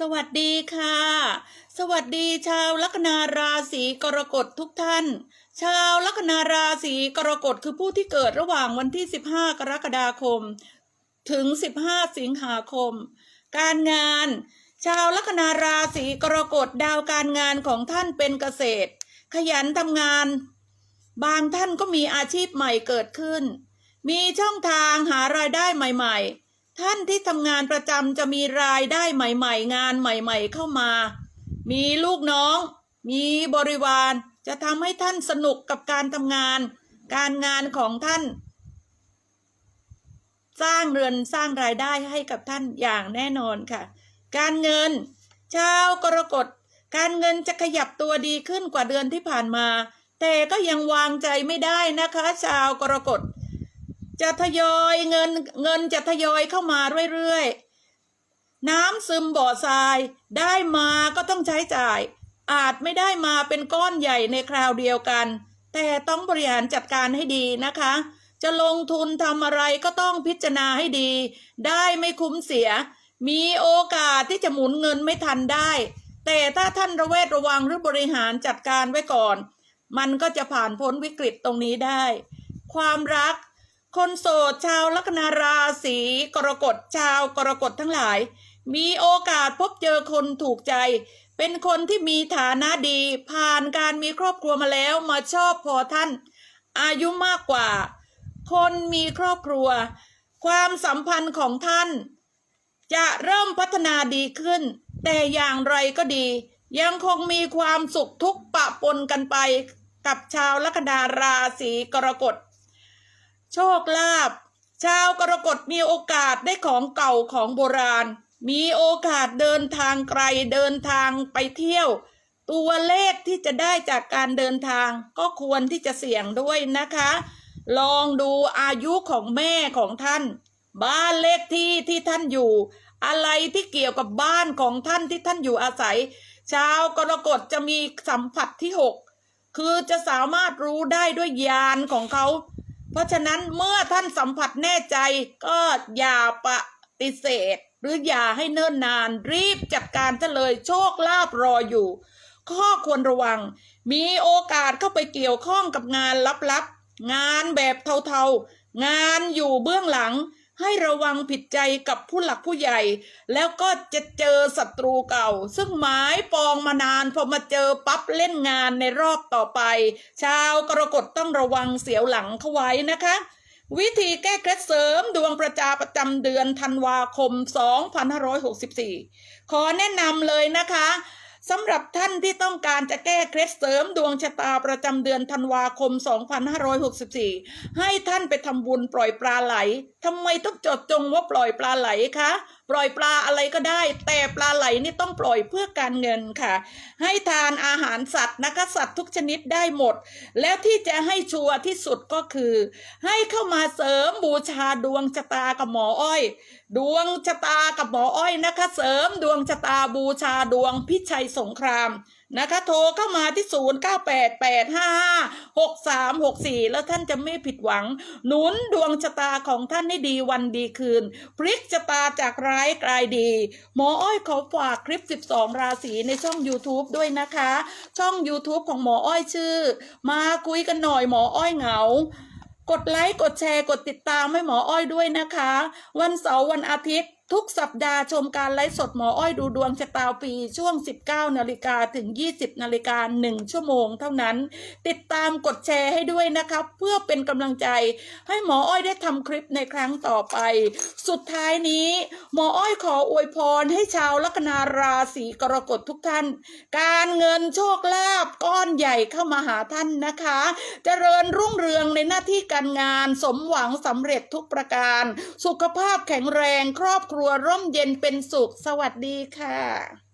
สวัสดีค่ะ สวัสดีชาวลัคนาราศีกรกฎทุกท่าน ชาวลัคนาราศีกรกฎคือผู้ที่เกิดระหว่างวันที่ 15 กรกฎาคม ถึง 15 สิงหาคม การงาน ชาวลัคนาราศีกรกฎดาวการงานของท่านเป็นเกษตร ขยันทำงาน บางท่านก็มีอาชีพใหม่เกิดขึ้น มีช่องทางหารายได้ใหม่ ๆ ท่านที่ทำงานประจำจะมีรายได้ใหม่ ๆ งานใหม่ ๆ เข้ามา มีลูกน้อง มีบริวาร จะทำให้ท่านสนุกกับการทำงาน การงานของท่าน สร้างเรือนสร้างรายได้ให้กับท่านอย่างแน่นอนค่ะ การเงินชาวกรกฎการเงินจะขยับตัวดีขึ้นกว่าเดือนที่ผ่านมา แต่ก็ยังวางใจไม่ได้นะคะ ชาวกรกฎ จะทยอยเงินเงินจะทยอยเข้ามาเรื่อยๆ น้ำซึมบ่อทรายได้มาก็ต้องใช้จ่าย อาจไม่ได้มาเป็นก้อนใหญ่ในคราวเดียวกัน แต่ต้องบริหารจัดการให้ดีนะคะ จะลงทุนทำอะไรก็ต้องพิจารณาให้ดี ได้ไม่คุ้มเสีย มีโอกาสที่จะหมุนเงินไม่ทันได้ แต่ถ้าท่านระเวทระวังหรือบริหารจัดการไว้ก่อน มันก็จะผ่านพ้นวิกฤตตรงนี้ได้ ความรัก คนโสดชาวลัคนาราศีกรกฎชาวกรกฎทั้งหลาย มีโอกาสพบเจอคนถูกใจ เป็นคนที่มีฐานะดี ผ่านการมีครอบครัวมาแล้วมาชอบพอท่าน อายุมากกว่า คนมีครอบครัว ความสัมพันธ์ของท่าน จะเริ่มพัฒนาดีขึ้น แต่อย่างไรก็ดี ยังคงมีความสุขทุกปะปนกันไป กับชาวลัคนาราศีกรกฎ โชคลาภชาวกรกฎมีโอกาสได้ของเก่าของโบราณ มีโอกาสเดินทางไกลเดินทางไปเที่ยว ตัวเลขที่จะได้จากการเดินทางก็ควรที่จะเสี่ยงด้วยนะคะ ลองดูอายุของแม่ของท่าน บ้านเลขที่ที่ท่านอยู่ อะไรที่เกี่ยวกับบ้านของท่านที่ท่านอยู่อาศัย ชาวกรกฎจะมีสัมผัสที่หกคือจะสามารถรู้ได้ด้วยญาณของเขา เพราะฉะนั้นเมื่อท่านสัมผัสแน่ใจก็อย่าปฏิเสธ หรืออย่าให้เนิ่นนาน รีบจัดการซะเลยโชคลาภรออยู่ ข้อควรระวัง มีโอกาสเข้าไปเกี่ยวข้องกับงานลับๆ งานแบบเทาๆ งานอยู่เบื้องหลัง ให้ระวังผิดใจกับผู้หลักผู้ใหญ่ แล้วก็จะเจอศัตรูเก่า ซึ่งหมายปองมานานพอมาเจอปั๊บเล่นงานในรอบต่อไป ชาวกรกฎต้องระวังเสียวหลังเข้าไว้นะคะ วิธีแก้เคล็ดเสริมดวงประจาประจำเดือนธันวาคม 2564 ขอแนะนำเลยนะคะ สำหรับท่านที่ต้องการจะแก้เคล็ดเสริมดวงชะตาประจำเดือนธันวาคม 2564 ให้ท่านไปทำบุญปล่อยปลาไหลทำไมต้องจดจงว่าปล่อยปลาไหลคะ ปล่อยปลาอะไรก็ได้ แต่ปลาไหลนี่ต้องปล่อยเพื่อการเงินค่ะ ให้ทานอาหารสัตว์นะคะสัตว์ทุกชนิดได้หมด แล้วที่จะให้ชัวร์ที่สุดก็คือ ให้เข้ามาเสริมบูชาดวงชะตากับหมออ้อย ดวงชะตากับหมออ้อยนะคะ เสริมดวงชะตาบูชาดวงพิชัยสงครามนะคะโทรเข้ามาที่ 0 9 8 8 5 5 6 3 6 4 แล้วท่านจะไม่ผิดหวัง หนุนดวงชะตาของท่านให้ดีวันดีคืน พลิกชะตาจากร้ายกลายดี หมออ้อยขอฝากคลิป 12 ราศีในช่อง YouTube ด้วยนะคะ ช่อง YouTube ของหมออ้อยชื่อ มาคุยกันหน่อยหมออ้อยเหงากดไลค์ กดแชร์ กดติดตามให้หมออ้อยด้วยนะคะ วันเสาร์วันอาทิตย์ ทุกสัปดาห์ชมการไลฟ์สดหมออ้อยดูดวงชะตาปีช่วง 19 นาฬิกาถึง 20 นาฬิกา 1 ชั่วโมงเท่านั้น ติดตามกดแชร์ให้ด้วยนะครับ เพื่อเป็นกำลังใจให้หมออ้อยได้ทำคลิปในครั้งต่อไป สุดท้ายนี้หมออ้อยขออวยพรให้ชาวลัคนาราศีกรกฎทุกท่าน การเงินโชคลาภก้อนใหญ่เข้ามาหาท่านนะคะเจริญรุ่งเรืองในหน้าที่การงานสมหวังสำเร็จทุกประการ สุขภาพแข็งแรงครอบครัวร่มเย็นเป็นสุข สวัสดีค่ะ